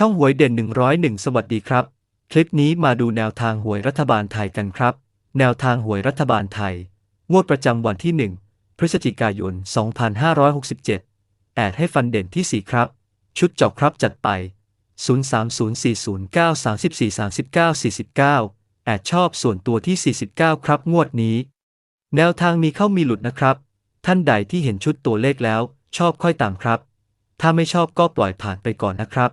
ช่องหวยเด่น 101 สวัสดีครับ คลิปนี้มาดูแนวทางหวยรัฐบาลไทยกันครับ แนวทางหวยรัฐบาลไทย งวดประจำวันที่ 1 พฤศจิกายน 2567 แอดให้ฟันเด่นที่ 4 ครับ ชุดเจาะครับจัดไป 030409343949 แอดชอบส่วนตัวที่ 49 ครับงวดนี้ แนวทางมีเข้ามีหลุดนะครับ ท่านใดที่เห็นชุดตัวเลขแล้ว ชอบค่อยตามครับ ถ้าไม่ชอบก็ปล่อยผ่านไปก่อนนะครับ